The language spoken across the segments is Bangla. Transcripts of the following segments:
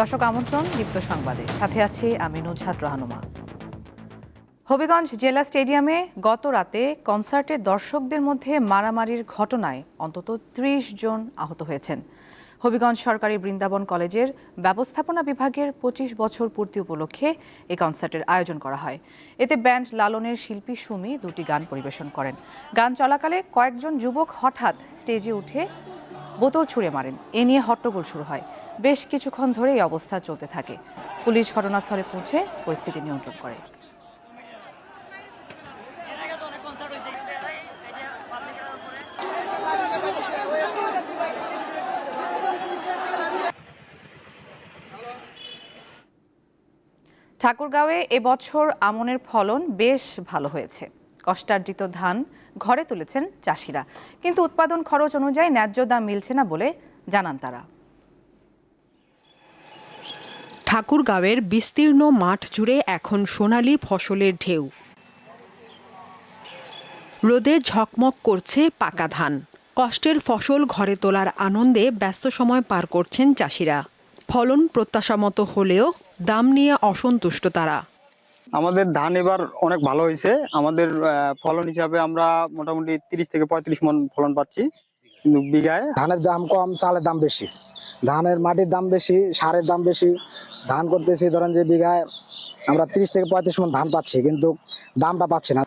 দর্শক আমন্ত্রণ দীপ্ত সংবাদে। সাথে আছি আমি নুজহাত রাহানুমা। হবিগঞ্জ জেলা স্টেডিয়ামে গত রাতে কনসার্টে দর্শকদের মধ্যে মারামারির ঘটনায় অন্তত ত্রিশ জন আহত হয়েছেন। হবিগঞ্জ সরকারি বৃন্দাবন কলেজের ব্যবস্থাপনা বিভাগের পঁচিশ বছর পূর্তি উপলক্ষে এই কনসার্টের আয়োজন করা হয়। এতে ব্যান্ড লালনের শিল্পী সুমি দুটি গান পরিবেশন করেন। গান চলাকালে কয়েকজন যুবক হঠাৎ স্টেজে উঠে বোতল ছুঁড়ে মারেন। এ নিয়ে হট্টগোল শুরু হয়। বেশ কিছুক্ষণ ধরে এই অবস্থা চলতে থাকে। পুলিশ ঘটনাস্থলে পৌঁছে পরিস্থিতি নিয়ন্ত্রণ করে। ঠাকুরগাঁওয়ে এবছর আমনের ফলন বেশ ভালো হয়েছে। কষ্টার্জিত ধান ঘরে তুলেছেন চাষিরা। কিন্তু উৎপাদন খরচ অনুযায়ী ন্যায্য দাম মিলছে না বলে জানান তারা। ঠাকুরগাঁওয়ের বিস্তীর্ণ মাঠ জুড়ে এখন সোনালি ফসলের ঢেউ। রোদে ঝকমক করছে পাকা ধান। কষ্টের ফসল ঘরে তোলার আনন্দে ব্যস্ত সময় পার করছেন চাষিরা। ফলন প্রত্যাশা মতো হলেও দাম নিয়ে অসন্তুষ্ট তারা। আমাদের ধান এবার অনেক ভালো হয়েছে। আমাদের আহ, ফলন হিসাবে আমরা মোটামুটি তিরিশ থেকে পঁয়ত্রিশ মন ফলন পাচ্ছি কিন্তু বিঘায়। ধানের দাম কম চালের দাম বেশি। ধানের মাটির দাম বেশি সারের দাম বেশি। ধান করতেছি ধরেন যে বিঘায় আমরা তিরিশ থেকে পঁয়ত্রিশ মন ধান পাচ্ছি কিন্তু দামটা পাচ্ছি না।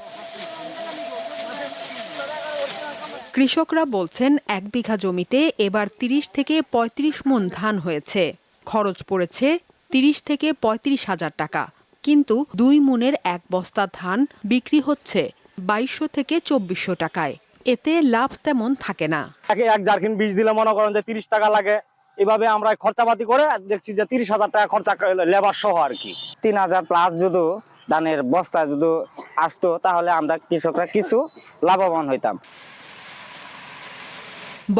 কৃষকরা বলছেন এক বিঘা জমিতে এবার তিরিশ থেকে ৩৫ মন ধান হয়েছে। খরচ পড়েছে তিরিশ থেকে পঁয়ত্রিশ হাজার টাকা। কিন্তু দুই মনের এক বস্তা ধান বিক্রি হচ্ছে বাইশশো থেকে চব্বিশশো টাকায়। এতে লাভ তেমন থাকে না। একে এক জার্কিন বীজ দিলে মনে করেন যে তিরিশ টাকা লাগে। এভাবে আমরা খরচাপাতি করে দেখছি যে তিরিশ হাজার টাকা খরচা লেবার সহ আর কি। তিন হাজার প্লাস যদি ধানের বস্তা যদি আসতো তাহলে আমরা কৃষকরা কিছু লাভবান হইতাম।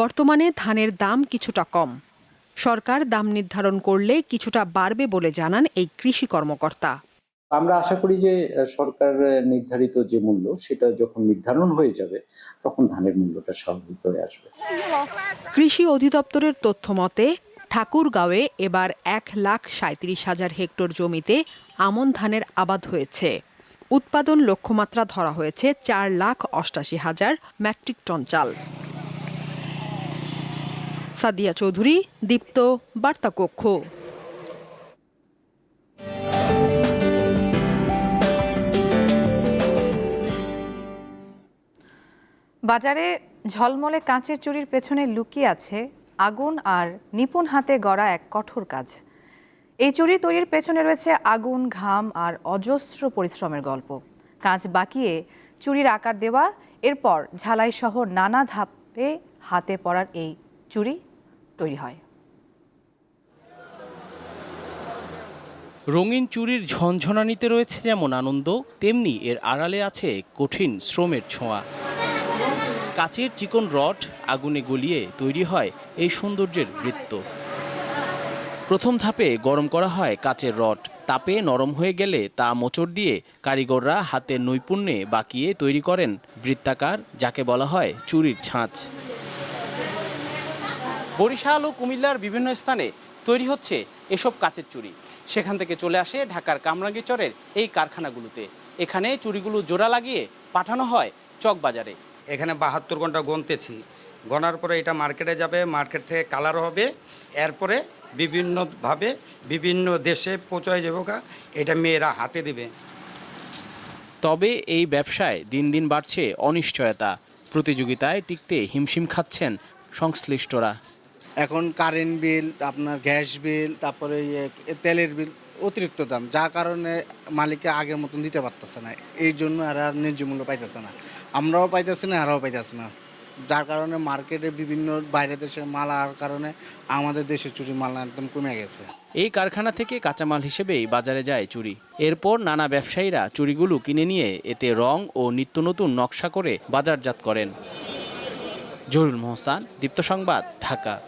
বর্তমানে ধানের দাম কিছুটা কম। সরকার দাম নির্ধারণ করলে কিছুটা বাড়বে বলে জানান এই কৃষি কর্মকর্তা। আমরা আশা করি যে সরকার নির্ধারিত যে মূল্য, সেটা যখন নির্ধারণ হয়ে যাবে, তখন ধানের মূল্যটা স্বাভাবিক হয়ে আসবে। কৃষি অধিদপ্তরের তথ্য মতে ঠাকুরগাঁওয়ে এবার এক লাখ সাঁত্রিশ হাজার হেক্টর জমিতে আমন ধানের আবাদ হয়েছে। উৎপাদন লক্ষ্যমাত্রা ধরা হয়েছে চার লাখ অষ্টাশি হাজার মেট্রিক টন চাল। সাদিয়া চৌধুরী, দীপ্ত বার্তা কক্ষ বাজারে ঝলমলে কাঁচের চুরির পেছনে লুকিয়ে আছে আগুন আর নিপুণ হাতে গড়া এক কঠোর কাজ। এই চুরি তৈরির পেছনে রয়েছে আগুন, ঘাম আর অজস্র পরিশ্রমের গল্প। কাঁচ বাকিয়ে চুরির আকার দেওয়া, এরপর ঝালাই সহ নানা ধাপে হাতে পড়ার এই চুরি তৈরি হয়। রঙিন চুরির ঝনঝনানিতে রয়েছে যেমন আনন্দ, তেমনি এর আড়ালে আছে কঠিন শ্রমের ছোঁয়া। কাচের চিকন রড আগুনে গলিয়ে তৈরি হয় এই সৌন্দর্যের বৃত্ত প্রথম ধাপে গরম করা হয় কাচের রড। তাপে নরম হয়ে গেলে তা মোচড় দিয়ে কারিগররা হাতের নৈপুণ্যে বাকিয়ে তৈরি করেন বৃত্তাকার, যাকে বলা হয় চুরির ছাঁচ। বরিশাল ও কুমিল্লার বিভিন্ন স্থানে তৈরি হচ্ছে এসব কাচের চুরি। সেখান থেকে চলে আসে ঢাকার কামরাঙ্গীচরের এই কারখানাগুলোতে। এখানে চুরিগুলো জোড়া লাগিয়ে পাঠানো হয় চকবাজারে। এখানে বাহাত্তর ঘণ্টা গনতেছি গনার পরে এটা মার্কেটে যাবে মার্কেট থেকে কালার হবে। এরপরে বিভিন্নভাবে বিভিন্ন দেশে পৌঁছায় যাব এটা মেয়েরা হাতে দিবে। তবে এই ব্যবসায় দিন দিন বাড়ছে অনিশ্চয়তা। প্রতিযোগিতায় টিকতে হিমশিম খাচ্ছেন সংশ্লিষ্টরা। এখন কারেন্ট বিল আপনার গ্যাস বিল তারপরে ইয়ে তেলের বিল অতিরিক্ত দাম যার কারণে মালিককে আগের মতন দিতে পারতেছে না। এই জন্য আর আর ন্যায্য মূল্য পাইতেছে না। আমরাও পাইতেছি না আরাও পাইতেছি না। যার কারণে মার্কেটে বিভিন্ন বাইরে দেশে মাল আসার কারণে আমাদের দেশে চুরি মাল একদম কমে গেছে। এই কারখানা থেকে কাঁচামাল হিসেবেই বাজারে যায় চুরি। এরপর নানা ব্যবসায়ীরা চুরিগুলো কিনে নিয়ে এতে রং ও নিত্য নতুন নকশা করে বাজারজাত করেন। জহুরুল মোহসান, দীপ্ত সংবাদ, ঢাকা।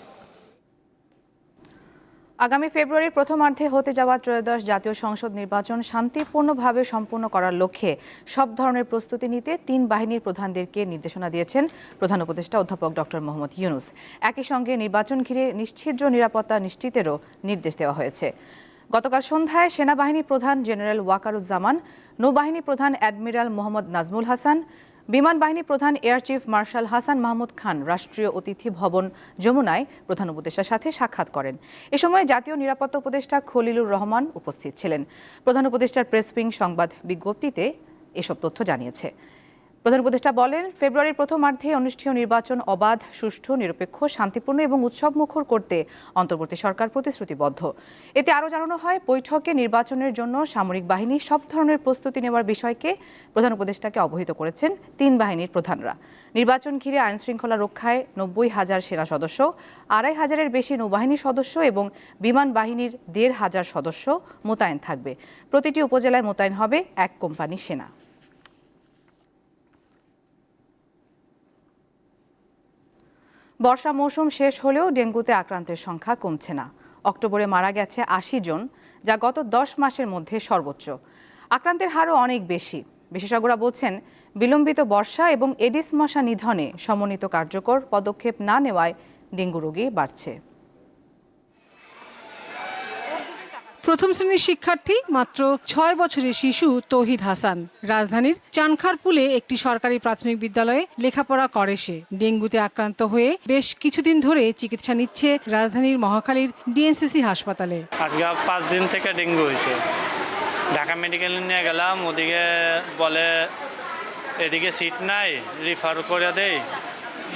আগামী ফেব্রুয়ারির প্রথমার্ধে হতে যাওয়া ত্রয়োদশ জাতীয় সংসদ নির্বাচন শান্তিপূর্ণভাবে সম্পন্ন করার লক্ষ্যে সব ধরনের প্রস্তুতি নিতে তিন বাহিনীর প্রধানদেরকে নির্দেশনা দিয়েছেন প্রধান উপদেষ্টা অধ্যাপক ডক্টর মোহাম্মদ ইউনুস। একই সঙ্গে নির্বাচন ঘিরে নিশ্ছিদ্র নিরাপত্তা নিশ্চিতেরও নির্দেশ দেওয়া হয়েছে। গতকাল সন্ধ্যায় সেনাবাহিনী প্রধান জেনারেল ওয়াকারুজ্জামান, নৌবাহিনী প্রধান অ্যাডমিরাল মোহাম্মদ নাজমুল হাসান বিমান বাহিনী প্রধান air chief marshal Hasan Mahmud Khan রাষ্ট্রীয় অতিথি ভবন যমুনায় প্রধান উপদেষ্টার সাথে সাক্ষাৎ করেন। এ সময় জাতীয় নিরাপত্তা উপদেষ্টা খলিলুর রহমান উপস্থিত ছিলেন। প্রধান উপদেষ্টার প্রেস উইং সংবাদ বিজ্ঞপ্তিতে এসব তথ্য জানিয়েছে। প্রধান উপদেষ্টা বলেন, ফেব্রুয়ারির প্রথমার্ধে অনুষ্ঠেয় নির্বাচন অবাধ, সুষ্ঠু, নিরপেক্ষ, শান্তিপূর্ণ এবং উৎসবমুখর করতে অন্তর্বর্তী সরকার প্রতিশ্রুতিবদ্ধ। এতে আরও জানানো হয়, বৈঠকে নির্বাচনের জন্য সামরিক বাহিনী সব ধরনের প্রস্তুতি নেওয়ার বিষয়কে প্রধান উপদেষ্টাকে অবহিত করেছেন তিন বাহিনীর প্রধানরা। নির্বাচন ঘিরে আইন শৃঙ্খলা রক্ষায় নব্বই হাজার সেনা সদস্য, আড়াই হাজারের বেশি নৌবাহিনীর সদস্য এবং বিমান বাহিনীর দেড় হাজার সদস্য মোতায়েন থাকবে। প্রতিটি উপজেলায় মোতায়েন হবে এক কোম্পানি সেনা। বর্ষা মৌসুম শেষ হলেও ডেঙ্গুতে আক্রান্তের সংখ্যা কমছে না। অক্টোবরে মারা গেছে আশি জন, যা গত দশ মাসের মধ্যে সর্বোচ্চ। আক্রান্তের হারও অনেক বেশি। বিশেষজ্ঞরা বলছেন, বিলম্বিত বর্ষা এবং এডিস মশা নিধনে সমন্বিত কার্যকর পদক্ষেপ না নেওয়ায় ডেঙ্গু রোগী বাড়ছে। প্রথম শ্রেণির শিক্ষার্থী মাত্র ছয় বছরের শিশু তৌহিদ হাসান। রাজধানীর চানখারপুলে একটি সরকারি প্রাথমিক বিদ্যালয়ে লেখাপড়া করে সে। ডেঙ্গুতে আক্রান্ত হয়ে বেশ কিছুদিন ধরে চিকিৎসা নিচ্ছে রাজধানীর মহাখালীর ডিএনসিসি হাসপাতালে। আজকে পাঁচ দিন থেকে ডেঙ্গু হয়েছে। ঢাকা মেডিকেলে নিয়ে গেলাম, ওদিকে বলে, এদিকে সিট নাই রিফার করে দেয়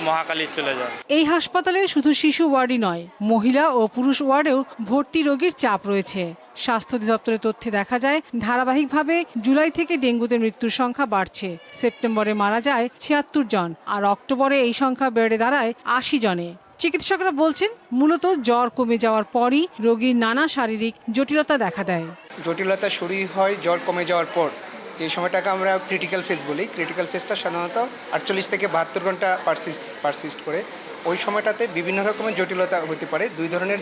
মহাকালী চলে যায় এই হাসপাতালে শুধু শিশু ওয়ার্ডই নয় মহিলা ও পুরুষ ওয়ার্ডেও ভর্তি রোগীর চাপ রয়েছে। স্বাস্থ্য অধিদপ্তরের তথ্যে দেখা যায় ধারাবাহিকভাবে জুলাই থেকে ডেঙ্গুতে মৃত্যুর সংখ্যা বাড়ছে। সেপ্টেম্বরে মারা যায় ছিয়াত্তর জন আর অক্টোবরে এই সংখ্যা বেড়ে দাঁড়ায় আশি জনে। চিকিৎসকরা বলছেন মূলত জ্বর কমে যাওয়ার পরই রোগীর নানা শারীরিক জটিলতা দেখা দেয়। জটিলতা শুরু হয় জ্বর কমে যাওয়ার পর। যে সময়টাকে আমরা ক্রিটিক্যাল ফেজ বলি ক্রিটিক্যাল ফেজটা সাধারণত আটচল্লিশ থেকে বাহাত্তর ঘণ্টা পারসিস্ট পারসিস্ট করে। ওই সময়টাতে বিভিন্ন রকমের জটিলতা হতে পারে। দুই ধরনের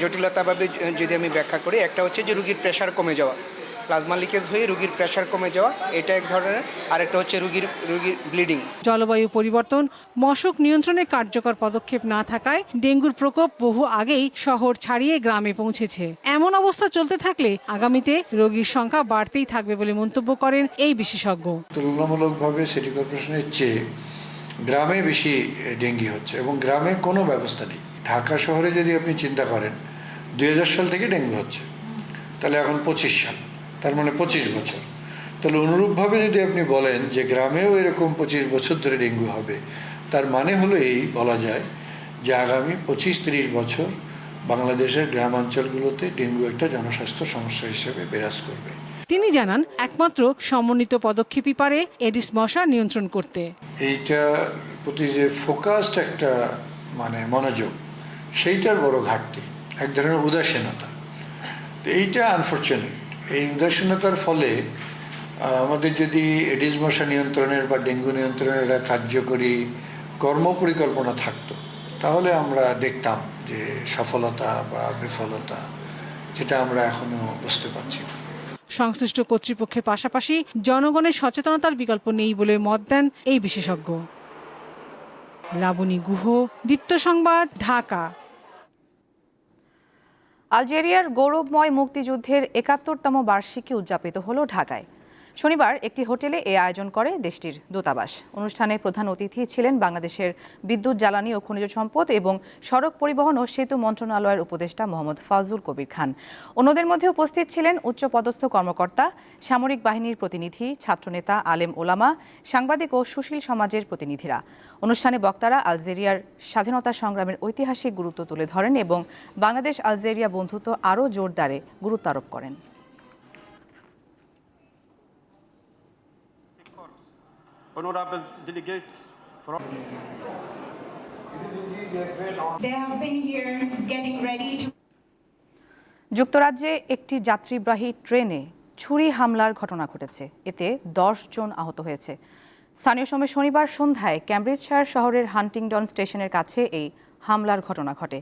জটিলতাভাবে যদি আমি ব্যাখ্যা করি, একটা হচ্ছে যে রুগীর প্রেশার কমে যাওয়া। প্লাজমা লিকেজ হয়ে রুগীর প্রেশার কমে যাওয়া এটা এক ধরনের। আরেকটা হচ্ছে রুগীর রুগীর ব্লিডিং। জলবায়ু পরিবর্তন মশক নিয়ন্ত্রণে কার্যকর পদক্ষেপ না থাকায় ডেঙ্গুর প্রকোপ বহু আগেই শহর ছাড়িয়ে গ্রামে পৌঁছেছে। এমন অবস্থা চলতে থাকলে আগামীতে রোগীর সংখ্যা বাড়তেই থাকবে বলে মন্তব্য করেন এই বিশেষজ্ঞ। তুলনামূলকভাবে সিটি কর্পোরেশনের চেয়ে গ্রামে বেশি ডেঙ্গি হচ্ছে এবং গ্রামে কোনো ব্যবস্থা নেই। ঢাকা শহরে যদি আপনি চিন্তা করেন দুই হাজার সাল থেকে ডেঙ্গু হচ্ছে। তাহলে এখন পঁচিশ সাল। তার মানে পঁচিশ বছর। তাহলে অনুরূপভাবে যদি আপনি বলেন যে গ্রামেও এরকম পঁচিশ বছর ধরে ডেঙ্গু হবে তার মানে হলো এই বলা যায় যে আগামী পঁচিশ তিরিশ বছর বাংলাদেশের গ্রামাঞ্চলগুলোতে ডেঙ্গু একটা জনস্বাস্থ্য সমস্যা হিসেবে বিরাজ করবে। তিনি জানান একমাত্র সমন্বিত পদক্ষেপই পারে এডিস মশা নিয়ন্ত্রণ করতে। এইটা প্রতি যে ফোকাসড একটা মানে মনোযোগ সেইটার বড় ঘাটতি এক ধরনের উদাসীনতা। তো এইটা আনফর্চুনেট এই উদাসীনতার ফলে আমাদের যদি এডিস মশা নিয়ন্ত্রণের বা ডেঙ্গু নিয়ন্ত্রণের একটা কার্যকরী কর্মপরিকল্পনা থাকতো, তাহলে আমরা দেখতাম যে সফলতা বা বিফলতা যেটা আমরা এখনও বুঝতে পারছি সংশ্লিষ্ট কর্তৃপক্ষের পাশাপাশি জনগণের সচেতনতার বিকল্প নেই বলে মত দেন এই বিশেষজ্ঞ। লাবণী গুহ, দীপ্ত সংবাদ, ঢাকা। আলজেরিয়ার গৌরবময় মুক্তিযুদ্ধের একাত্তরতম বার্ষিকী উদযাপিত হলো ঢাকায়। শনিবার একটি হোটেলে এ আয়োজন করে দেশটির দূতাবাস। অনুষ্ঠানে প্রধান অতিথি ছিলেন বাংলাদেশের বিদ্যুৎ, জ্বালানি ও খনিজ সম্পদ এবং সড়ক পরিবহন ও সেতু মন্ত্রণালয়ের উপদেষ্টা মোহাম্মদ ফাজুল কবির খান। অন্যদের মধ্যে উপস্থিত ছিলেন উচ্চপদস্থ কর্মকর্তা, সামরিক বাহিনীর প্রতিনিধি, ছাত্রনেতা, আলেম ওলামা, সাংবাদিক ও সুশীল সমাজের প্রতিনিধিরা। অনুষ্ঠানে বক্তারা আলজেরিয়ার স্বাধীনতা সংগ্রামের ঐতিহাসিক গুরুত্ব তুলে ধরেন এবং বাংলাদেশ আলজেরিয়া বন্ধুত্ব আরও জোরদারে গুরুত্ব আরোপ করেন। Honorable delegates from They have been here getting ready to যুক্তরাজ্যে একটি যাত্রীবাহী ট্রেনে ছুরি হামলার ঘটনা ঘটেছে। এতে দশ জন আহত হয়েছে। স্থানীয় সময় শনিবার সন্ধ্যায় ক্যামব্রিজশায়ার শহরের হান্টিংডন স্টেশনের কাছে এই হামলার ঘটনা ঘটে।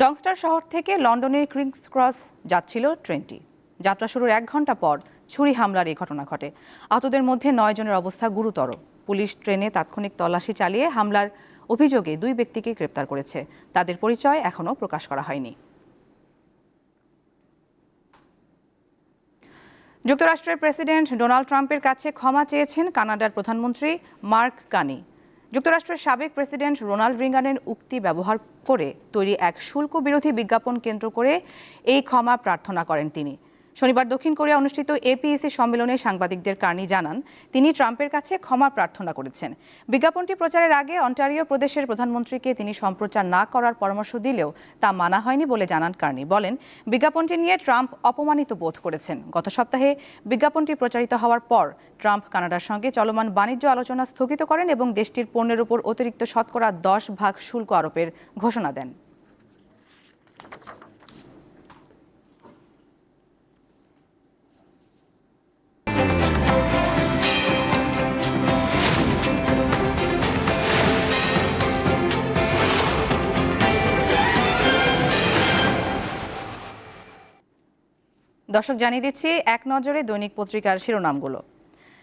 ডংস্টার শহর থেকে লন্ডনের ক্রিংস ক্রস যাচ্ছিল ট্রেনটি। যাত্রা শুরুর এক ঘণ্টা পর ছুরি হামলার এই ঘটনা ঘটে। আহতদের মধ্যে নয় জনের অবস্থা গুরুতর। পুলিশ ট্রেনে তাৎক্ষণিক তল্লাশি চালিয়ে হামলার অভিযোগে দুই ব্যক্তিকে গ্রেপ্তার করেছে। তাদের পরিচয় এখনও প্রকাশ করা হয়নি। যুক্তরাষ্ট্রের প্রেসিডেন্ট ডোনাল্ড ট্রাম্পের কাছে ক্ষমা চেয়েছেন কানাডার প্রধানমন্ত্রী মার্ক কানি যুক্তরাষ্ট্রের সাবেক প্রেসিডেন্ট রোনাল্ড রিঙ্গানের উক্তি ব্যবহার করে তৈরি এক শুল্ক বিরোধী বিজ্ঞাপন কেন্দ্র করে এই ক্ষমা প্রার্থনা করেন তিনি। শনিবার দক্ষিণ কোরিয়া অনুষ্ঠিত এপিএসি সম্মেলনে সাংবাদিকদের কার্নি জানান, তিনি ট্রাম্পের কাছে ক্ষমা প্রার্থনা করেছেন। বিজ্ঞাপনটি প্রচারের আগে অন্টারিও প্রদেশের প্রধানমন্ত্রীকে তিনি সম্প্রচার না করার পরামর্শ দিলেও তা মানা হয়নি বলে জানান কার্নি। বলেন, বিজ্ঞাপনটি নিয়ে ট্রাম্প অপমানিত বোধ করেছেন। গত সপ্তাহে বিজ্ঞাপনটি প্রচারিত হওয়ার পর ট্রাম্প কানাডার সঙ্গে চলমান বাণিজ্য আলোচনা স্থগিত করেন এবং দেশটির পণ্যের উপর অতিরিক্ত শতকরা দশ ভাগ শুল্ক আরোপের ঘোষণা দেন। দর্শক জানিয়ে দিচ্ছি, এক নজরে দৈনিক পত্রিকার শিরোনামগুলো।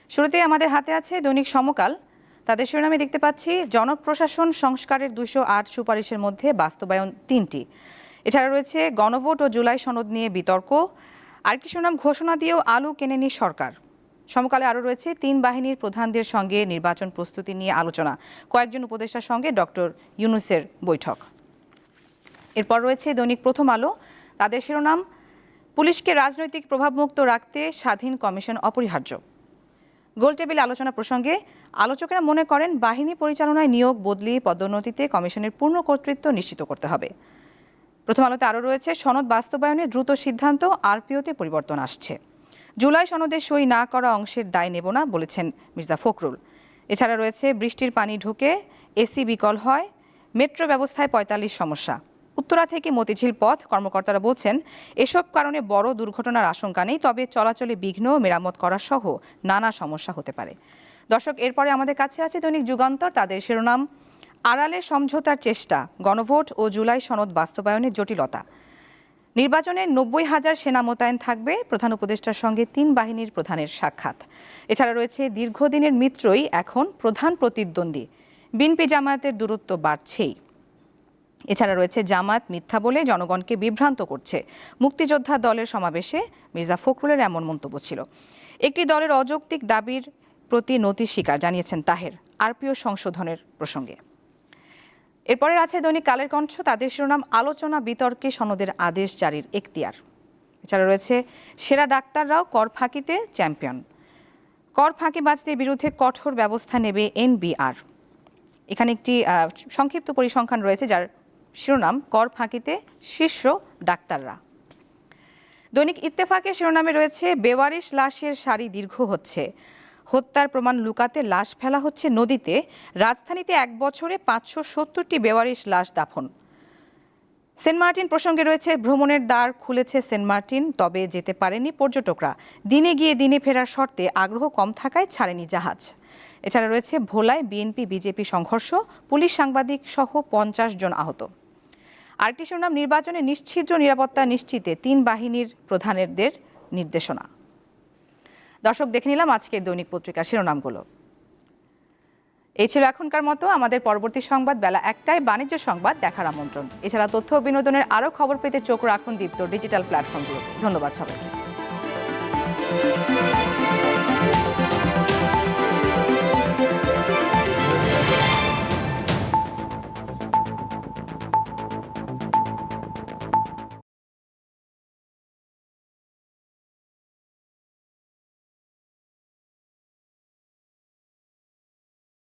শুরুতেই আমাদের হাতে আছে দৈনিক সমকাল। তাদের শিরোনামে দেখতে পাচ্ছি, জনপ্রশাসন সংস্কারের দুশো আট সুপারিশের মধ্যে বাস্তবায়ন তিনটি। এছাড়া রয়েছে গণভোট ও জুলাই সনদ নিয়ে বিতর্ক। আরেকটি শিরোনাম, ঘোষণা দিয়েও আলু কেনেনি সরকার। সমকালে আরও রয়েছে, তিন বাহিনীর প্রধানদের সঙ্গে নির্বাচন প্রস্তুতি নিয়ে আলোচনা। কয়েকজন উপদেষ্টার সঙ্গে ডক্টর ইউনুসের বৈঠক। এরপর রয়েছে দৈনিক প্রথম আলো। তাদের শিরোনাম পুলিশকে রাজনৈতিক প্রভাবমুক্ত রাখতে স্বাধীন কমিশন অপরিহার্য। গোলটেবিল আলোচনা প্রসঙ্গে আলোচকেরা মনে করেন, বাহিনী পরিচালনায় নিয়োগ, বদলি, পদোন্নতিতে কমিশনের পূর্ণ কর্তৃত্ব নিশ্চিত করতে হবে। প্রথম আলোতে আরও রয়েছে, সনদ বাস্তবায়নে দ্রুত সিদ্ধান্ত, আরপিওতে পরিবর্তন আসছে। জুলাই সনদে সই না করা অংশের দায় নেব না, বলেছেন মির্জা ফখরুল। এছাড়া রয়েছে, বৃষ্টির পানি ঢুকে এসি বিকল হয়, মেট্রো ব্যবস্থায় পঁয়তাল্লিশ সমস্যা। উত্তরা থেকে মতিঝিল পথ, কর্মকর্তারা বলছেন, এসব কারণে বড় দুর্ঘটনার আশঙ্কা নেই, তবে চলাচলে বিঘ্ন মেরামত করা সহ নানা সমস্যা হতে পারে। দর্শক, এরপরে আমাদের কাছে আছে দৈনিক যুগান্তর, তাদের শিরোনাম, আড়ালে সমঝোতার চেষ্টা, গণভোট ও জুলাই সনদ বাস্তবায়নের জটিলতা। নির্বাচনে নব্বই হাজার সেনা মোতায়েন থাকবে, প্রধান উপদেষ্টার সঙ্গে তিন বাহিনীর প্রধানের সাক্ষাৎ। এছাড়া রয়েছে দীর্ঘদিনের মিত্রই এখন প্রধান প্রতিদ্বন্দ্বী। বিনপি জামায়াতের দূরত্ব বাড়ছেই। এছাড়া রয়েছে জামাত মিথ্যা বলে জনগণকে বিভ্রান্ত করছে। মুক্তিযোদ্ধা দলের সমাবেশে মির্জা ফখরুলের এমন মন্তব্য ছিল। একটি দলের অযৌক্তিক দাবির প্রতি নতি স্বীকার জানিয়েছেন তাহের, আরপিও সংশোধনের প্রসঙ্গে। এরপরে আছে দৈনিক কালের কণ্ঠ। তাদের শিরোনাম, আলোচনা বিতর্কে সনদের আদেশ জারির এখতিয়ার। এছাড়া রয়েছে, সেরা ডাক্তাররাও কর ফাঁকিতে চ্যাম্পিয়ন। কর ফাঁকিবাজদের বিরুদ্ধে কঠোর ব্যবস্থা নেবে এনবিআর। এখানে একটি সংক্ষিপ্ত পরিসংখ্যান রয়েছে, যার শিরোনাম, কর ফাঁকিতে শীর্ষ ডাক্তাররা। দৈনিক ইত্তেফাকের শিরোনামে রয়েছে, বেওয়ারিশ লাশের সারি দীর্ঘ হচ্ছে। হত্যার প্রমাণ লুকাতে লাশ ফেলা হচ্ছে নদীতে। রাজধানীতে এক বছরে পাঁচশো সত্তরটি বেওয়ারিশ লাশ দাফন। সেন্ট মার্টিন প্রসঙ্গে রয়েছে, ভ্রমণের দ্বার খুলেছে সেন্ট মার্টিন, তবে যেতে পারেনি পর্যটকরা। দিনে গিয়ে দিনে ফেরার শর্তে আগ্রহ কম থাকায় ছাড়েনি জাহাজ। এছাড়া রয়েছে, ভোলায় বিএনপি, বিজেপি সংঘর্ষ, পুলিশ সাংবাদিক সহ পঞ্চাশ জন আহত। আরেকটি শিরোনাম, নির্বাচনে নিশ্ছিদ্র নিরাপত্তা নিশ্চিতে তিন বাহিনীর প্রধানেরদের নির্দেশনা। দর্শক, দেখে নিলাম আজকের দৈনিক পত্রিকার শিরোনামগুলো। এই ছিল এখনকার মতো। আমাদের পরবর্তী সংবাদ বেলা একটায় বাণিজ্য সংবাদ দেখার আমন্ত্রণ। এছাড়া তথ্য ও বিনোদনের আরও খবর পেতে চোখ রাখুন দীপ্ত ডিজিটাল প্ল্যাটফর্মগুলোতে। ধন্যবাদ সবাইকে।